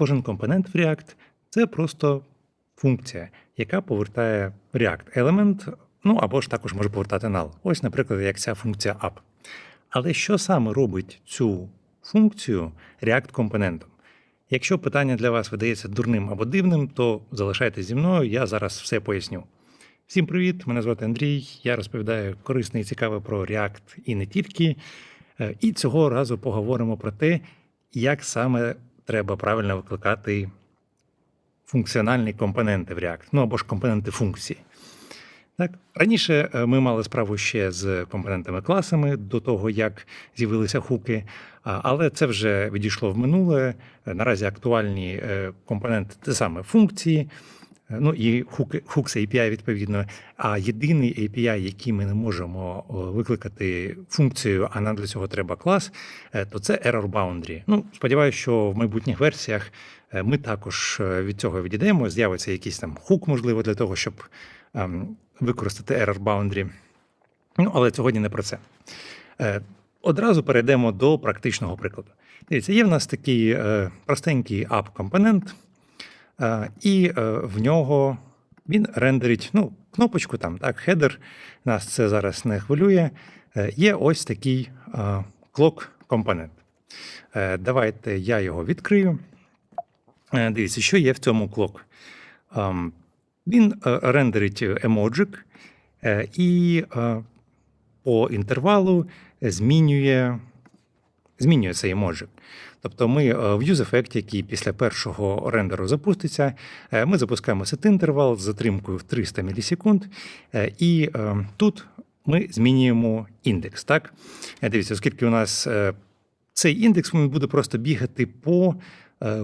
кожен компонент в React це просто функція, яка повертає React елемент, ну або ж також може повертати null. Ось, наприклад, як ця функція up. Але що саме робить цю функцію React компонентом? Якщо питання для вас видається дурним або дивним, то залишайтесь зі мною, я зараз все поясню. Всім привіт! Мене звати Андрій. Я розповідаю корисне і цікаве про React і не тільки. Е, І цього разу поговоримо про те, як саме треба правильно викликати функціональні компоненти в React, ну або ж компоненти функції. Так, раніше е, ми мали справу ще з компонентами класами до того, як з'явилися хуки, але це вже відійшло в минуле. Е, Наразі актуальні е, компоненти це саме функції, ну і hooks API відповідно. А єдиний API, який ми не можемо викликати функцію, а нам для цього треба клас, е, то це error boundary. Ну, сподіваюся, що в майбутніх версіях е, ми також е, від цього відійдемо. З'явиться якийсь там хук, можливо, для того, щоб ем, використати error boundary. Ну, але сьогодні не про це. Е, Одразу перейдемо до практичного прикладу. Дивіться, є в нас такий е, простенький app-компонент, е, і е, в нього він рендерить ну, кнопочку, там, так, хедер, нас це зараз не хвилює. Е, є ось такий е, clock-компонент. Е, давайте я його відкрию. Е, дивіться, що є в цьому clock. Ем, він е, рендерить емоджик е, і е, по інтервалу змінює, змінює цей емоджик. Тобто ми е, в UseEffect, який після першого рендеру запуститься, е, ми запускаємо set-інтервал з затримкою в 300 мілісекунд, е, і тут ми змінюємо індекс. Так? Дивіться, оскільки у нас цей індекс він буде просто бігати по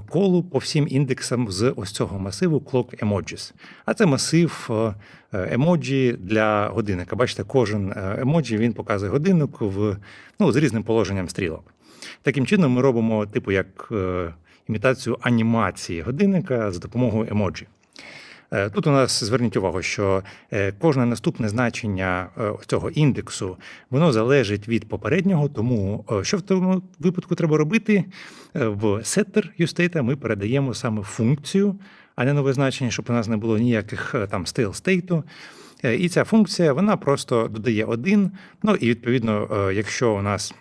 колу по всім індексам з ось цього масиву Clock Emojis. А це масив емоджі для годинника. Бачите, кожен емоджі він показує годинник в, ну, з різним положенням стрілок. Таким чином, ми робимо типу як е, імітацію анімації годинника з допомогою емоджі. Е, Тут у нас зверніть увагу, що е, кожне наступне значення цього індексу воно залежить від попереднього. Тому що в тому випадку треба робити? В setter useState ми передаємо саме функцію, а не нове значення, щоб у нас не було ніяких там стил стейту. І ця функція вона просто додає один. Ну і відповідно, якщо у нас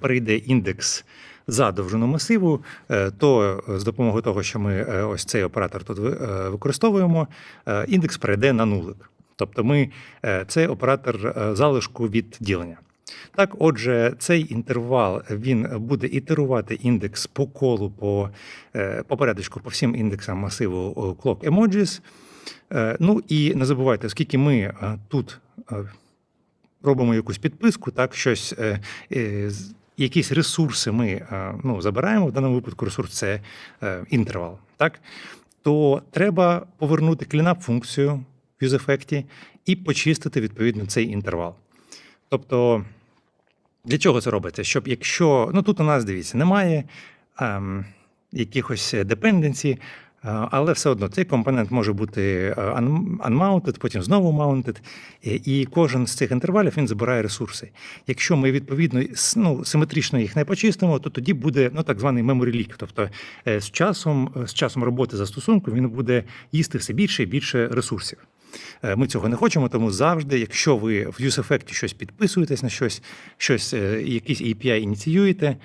перейде індекс за довжину масиву, е, то з допомогою того, що ми е, ось цей оператор тут е, використовуємо, е, індекс перейде на нулик. Тобто ми е, це оператор е, залишку від ділення. Так, отже, цей інтервал він буде ітерувати індекс по колу, по, е, по порядочку, по всім індексам масиву е, Clock Emojis. Е, Ну і не забувайте, оскільки ми е, тут е, робимо якусь підписку, так, щось, е, е, якісь ресурси ми е, ну, забираємо, в даному випадку ресурс це інтервал, так, то треба повернути cleanup функцію в UseEffect і почистити відповідно цей інтервал. Тобто, для чого це робиться? Щоб якщо, ну тут у нас дивіться, немає ем, якихось депенденсі, але все одно цей компонент може бути е, unmounted, потім знову mounted, і кожен з цих інтервалів він забирає ресурси. Якщо ми відповідно ну, симетрично їх не почистимо, то тоді буде ну, так званий memory leak. Тобто е, з часом, з часом роботи застосунку він буде їсти все більше і більше ресурсів. Е, Ми цього не хочемо, тому завжди, якщо ви в UseEffect щось підписуєтесь на щось, щось е, якийсь API ініціюєте, е,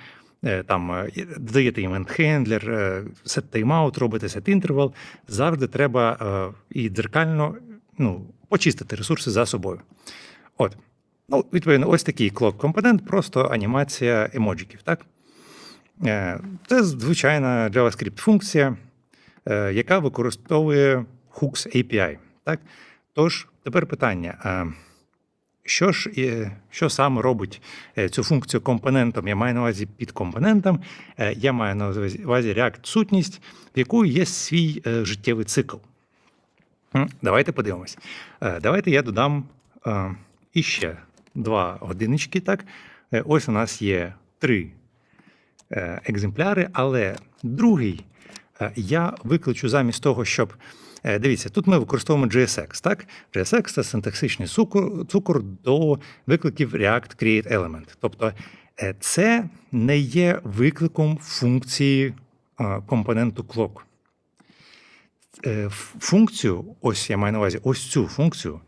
там е, додаєте handler, е, set timeout, робите set interval, завжди треба е, і дзеркально ну, почистити ресурси за собою. От. Ну, відповідно, ось такий clock компонент, просто анімація емоджиків. Так? Е, Це звичайна JavaScript функція, е, яка використовує hooks API. Так? Тож, тепер питання. Що ж е, що саме робить е, цю функцію компонентом? Я маю на увазі під компонентом, е, я маю на увазі React сутність, в якої є свій життєвий цикл. Давайте подивимось. Давайте я додам іще два годиннички. Так? Ось у нас є три екземпляри, але другий я викличу замість того, щоб. Е, Дивіться, тут ми використовуємо JSX, так? JSX це синтаксичний цукор, цукор до викликів React Create Element. Тобто е, це не є викликом функції е, компоненту clock. Функцію, ось я маю на увазі, ось цю функцію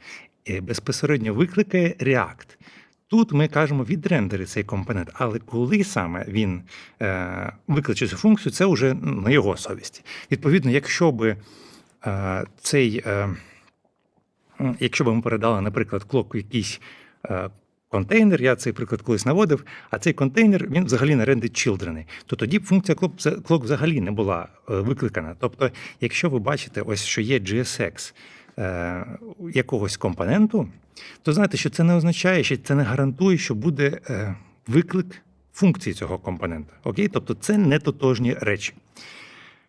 безпосередньо викликає React. Тут ми кажемо відрендери цей компонент, але коли саме він е, викличе цю функцію, це вже на його совісті. Відповідно, якщо би цей, е, якщо б ми передали, наприклад, клок якийсь е, контейнер, я цей приклад колись наводив, а цей контейнер він взагалі не рендить children, то тоді б функція clock взагалі не була е, викликана. Тобто, якщо ви бачите, ось що є JSX е, якогось компоненту, то знаєте, що це не означає, що це не гарантує, що буде е, виклик функції цього компонента. Окей? Тобто це не тотожні речі.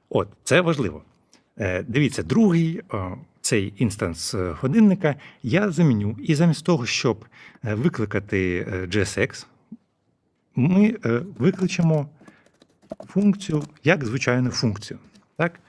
От, це важливо. Е, Дивіться, другий цей інстанс е, годинника я заміню, і замість того, щоб е, викликати GSX, ми викличемо функцію як звичайну функцію. Так?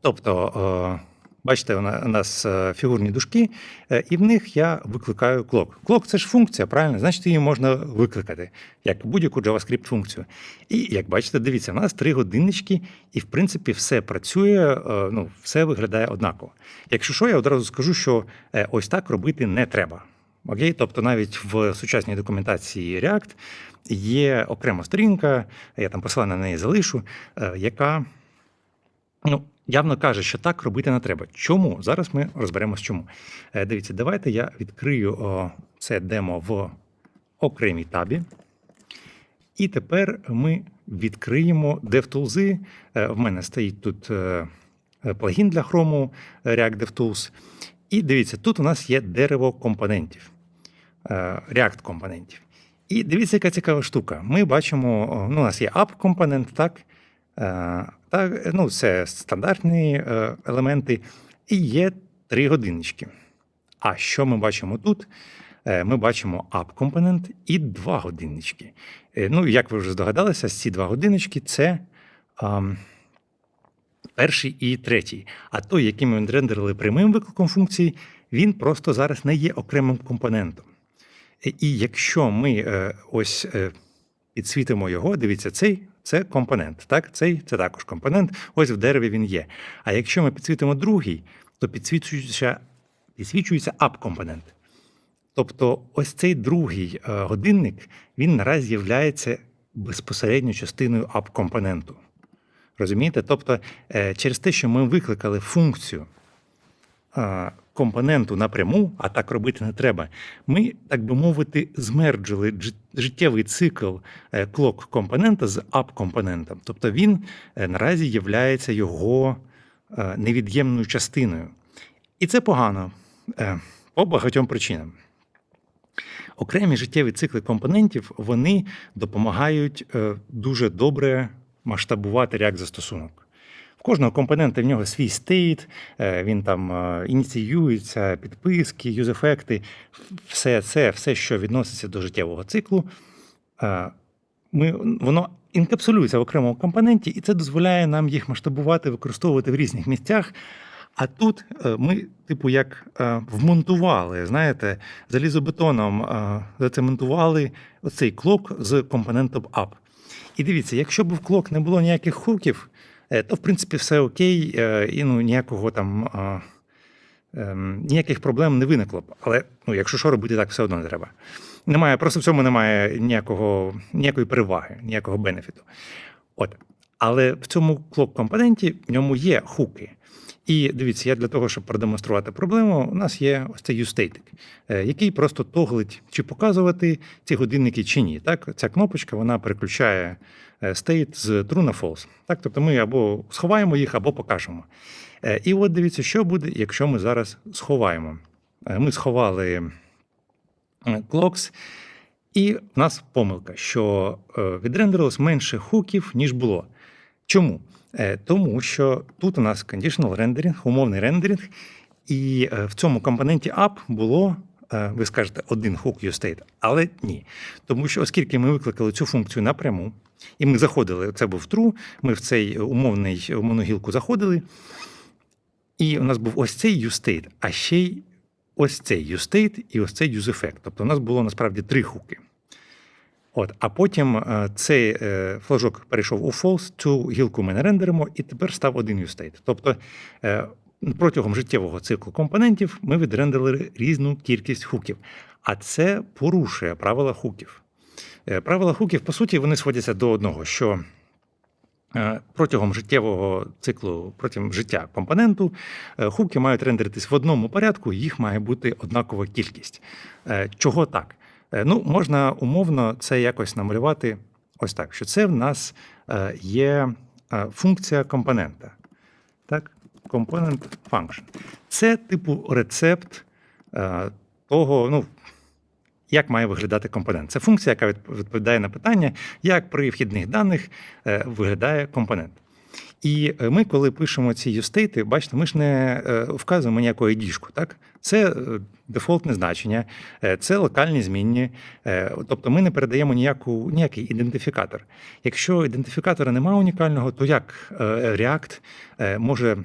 Тобто, бачите, у нас е, фігурні дужки, е, і в них я викликаю клок. Клок це ж функція, правильно? Значить, її можна викликати, як будь-яку JavaScript функцію. І як бачите, дивіться, у нас три годиннички, і в принципі все працює, е, ну, все виглядає однаково. Якщо що, я одразу скажу, що ось так робити не треба. Окей? Тобто навіть в сучасній документації React є окрема сторінка, я там посилання на неї залишу, яка ну, явно каже, що так робити не треба. Чому? Зараз ми розберемось, чому. Е, Дивіться, давайте я відкрию це демо в окремій табі. І тепер ми відкриємо DevTools. Е, В мене стоїть тут е, плагін для Chrome React DevTools. І дивіться, тут у нас є дерево компонентів, React компонентів. І дивіться, яка цікава штука. Ми бачимо, ну, у нас є app-компонент, так? Так, ну, це стандартні е, елементи, і є три годиннички. А що ми бачимо тут? Е, Ми бачимо app-компонент і два годиннички. Е, Ну, як ви вже здогадалися, ці два годиннички це ам, перший і третій. А той, який ми рендерили прямим викликом функції, він просто зараз не є окремим компонентом. І якщо ми ось підсвітимо його, дивіться, цей це компонент. Так? Цей це також компонент. Ось в дереві він є. А якщо ми підсвітимо другий, то підсвічується, підсвічується app-компонент. Тобто, ось цей другий е, годинник він наразі є безпосередньо частиною app-компоненту. Розумієте? Тобто, е, через те, що ми викликали функцію е, компоненту напряму, а так робити не треба, ми, так би мовити, змерджили життєвий цикл е, клок компонента з app-компонентом. Тобто він е, наразі є його е, невід'ємною частиною. І це погано по багатьом причинам. Окремі життєві цикли компонентів вони допомагають дуже добре масштабувати React застосунок. Кожного компонента в нього свій стейт, е, він там е, ініціюється, підписки, юзефекти, все це, все, що відноситься до життєвого циклу, е, ми, воно інкапсулюється в окремому компоненті, і це дозволяє нам їх масштабувати, використовувати в різних місцях. А тут ми, типу, як вмонтували, знаєте, залізобетоном зацементували оцей клок з компонентом app. І дивіться, якщо б в клок не було ніяких хуків, то в принципі все окей, е, і ну, ніякого там. е, ем, Ніяких проблем не виникло б. Але ну, якщо що робити, так все одно не треба. Немає, просто в цьому немає ніякого, ніякої переваги, ніякого бенефіту. От. Але в цьому клок-компоненті в ньому є хуки. І дивіться, я для того, щоб продемонструвати проблему, у нас є ось цей юстейтик, який просто тоглить, чи показувати ці годинники, чи ні. Так, ця кнопочка вона переключає е, стейт з true на false. Так, тобто ми або сховаємо їх, або покажемо. Е, І от дивіться, що буде, якщо ми зараз сховаємо. Е, Ми сховали е, clocks, і в нас помилка, що е, відрендерилось менше хуків, ніж було. Чому? Е, Тому що тут у нас conditional рендеринг, умовний рендеринг, і е, в цьому компоненті app було, е, ви скажете, один хук useState, але ні. Тому що, оскільки ми викликали цю функцію напряму, і ми заходили, це був true, ми в цей умовний умовну гілку заходили, і у нас був ось цей useState, а ще й ось цей useState і ось цей useEffect. Тобто у нас було насправді три хуки. От, а потім е, цей е, флажок перейшов у false, цю гілку ми не рендеримо, і тепер став один useState. Тобто е, протягом життєвого циклу компонентів ми відрендерили різну кількість хуків. А це порушує правила хуків. Правила хуків, по суті, вони сходяться до одного, що протягом життєвого циклу, протягом життя компоненту, хуки мають рендеритись в одному порядку, їх має бути однакова кількість. Чого так? Е, Ну, можна умовно це якось намалювати ось так, що це в нас е, є е, функція компонента. Так? Component function. Це типу рецепт того, ну, як має виглядати компонент. Це функція, яка відповідає на питання, як при вхідних даних виглядає компонент. І е, ми, коли пишемо ці юстейти, бачите, ми ж не е, вказуємо ніякого діжку. Так? Це е, дефолтне значення, це локальні змінні. Тобто ми не передаємо ніяку, ніякий ідентифікатор. Якщо ідентифікатора немає унікального, то як React може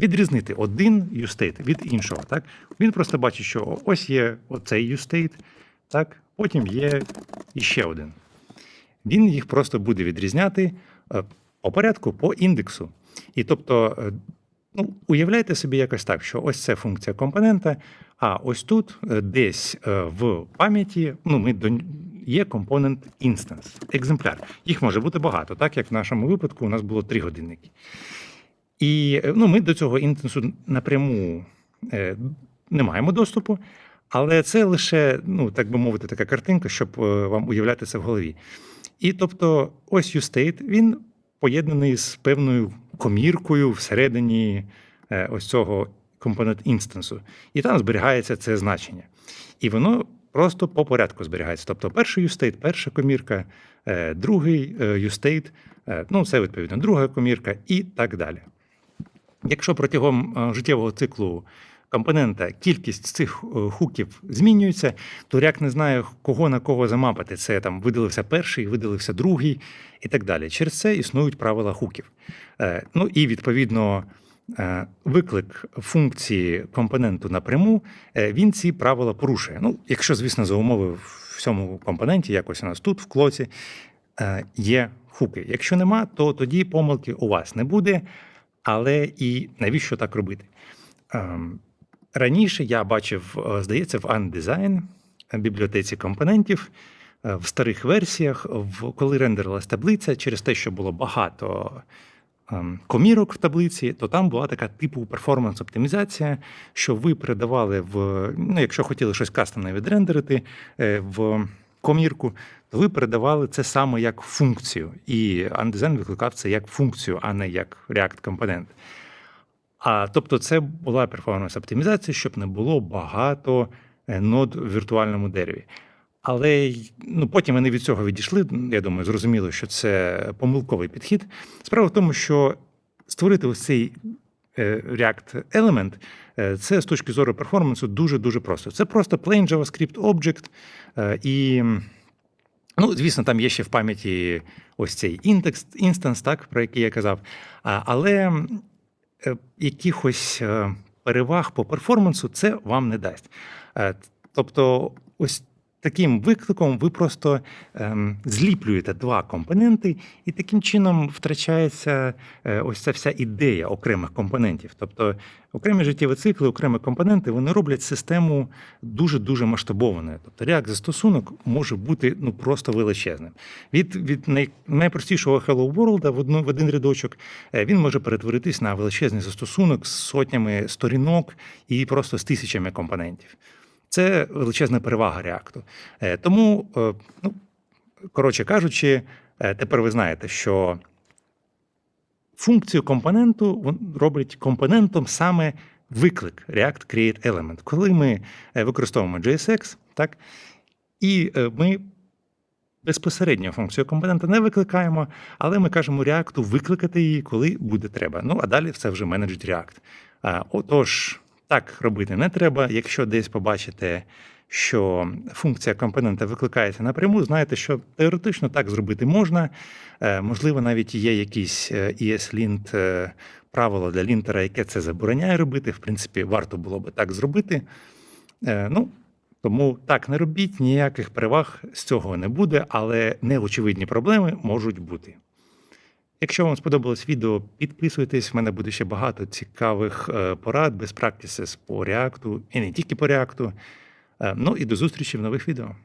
відрізнити один юстейт від іншого? Так? Він просто бачить, що ось є оцей юстейт, так? потім є іще один. Він їх просто буде відрізняти по порядку, по індексу. І тобто, е, ну, уявляйте собі якось так, що ось це функція компонента, а ось тут е, десь е, в пам'яті ну, ми до... є компонент інстанс, екземпляр. Їх може бути багато, так як в нашому випадку у нас було три годинники. І ну, ми до цього інтенсу напряму не маємо доступу, але це лише, ну, так би мовити, така картинка, щоб вам уявляти це в голові. І тобто, ось UState, він поєднаний з певною коміркою всередині е, ось цього компонент інстансу. І там зберігається це значення. І воно просто по порядку зберігається. Тобто, перший UState, перша комірка, е, другий е, е, ну, це відповідно друга комірка і так далі. Якщо протягом життєвого циклу компонента кількість цих е, хуків змінюється, React не знає, кого на кого замапити. Це там видалився перший, видалився другий і так далі. Через це існують правила хуків. Е, Ну і відповідно. е, Виклик функції компоненту напряму, він ці правила порушує. Ну, якщо, звісно, за умови в цьому компоненті, якось у нас тут, в клоці, є хуки. Якщо нема, то тоді помилки у вас не буде. Але і навіщо так робити? Раніше я бачив, е, здається, в Undesign е, бібліотеці компонентів е, в старих версіях, коли рендерилась таблиця, через те, що було багато ем, комірок в таблиці, то там була така типу перформанс-оптимізація, що ви передавали в, ну, якщо хотіли щось кастомне відрендерити в комірку, то ви передавали це саме як функцію. І Undesign викликав це як функцію, а не як React-компонент. А тобто, це була перформанс-оптимізація, щоб не було багато е, нод в віртуальному дереві. Але ну, потім вони від цього відійшли. Я думаю, зрозуміло, що це помилковий підхід. Справа в тому, що створити ось цей е, React Element е, це з точки зору перформансу дуже дуже просто. Це просто plain JavaScript object. І, ну, звісно, там є ще в пам'яті ось цей індекс, інстанс, так, про який я казав. Але якихось е, переваг по перформансу це вам не дасть. Е, Тобто, ось таким викликом ви просто ем, зліплюєте два компоненти, і таким чином втрачається е, ось ця вся ідея окремих компонентів. Тобто, окремі життєві цикли, окремі компоненти вони роблять систему дуже дуже масштабованою. Тобто, React застосунок може бути ну просто величезним. Від, від най, найпростішого Hello World в, одну, в один рядочок е, він може перетворитись на величезний застосунок з сотнями сторінок і просто з тисячами компонентів. Це величезна перевага. Е, Тому, е, ну, коротше кажучи, е, тепер ви знаєте, що функцію компоненту роблять компонентом саме виклик React Create Element. Коли ми е, використовуємо JSX, так, і ми безпосередньо функцію компонента не викликаємо, але ми кажемо React викликати її, коли буде треба. Ну, а далі це вже менеджить React. Отож, так робити не треба. Якщо десь побачите, що функція компонента викликається напряму, знаєте, що теоретично так зробити можна. Е, Можливо, навіть є якісь е, ESLint е, правило для лінтера, яке це забороняє робити. В принципі, варто було би так зробити. Ну, Тому так, не робіть ніяких переваг з цього не буде, але неочевидні проблеми можуть бути. Якщо вам сподобалось відео, підписуйтесь. В мене буде ще багато цікавих е, порад, без практиси по реакту і не тільки по реакту. Е, Ну і до зустрічі в нових відео.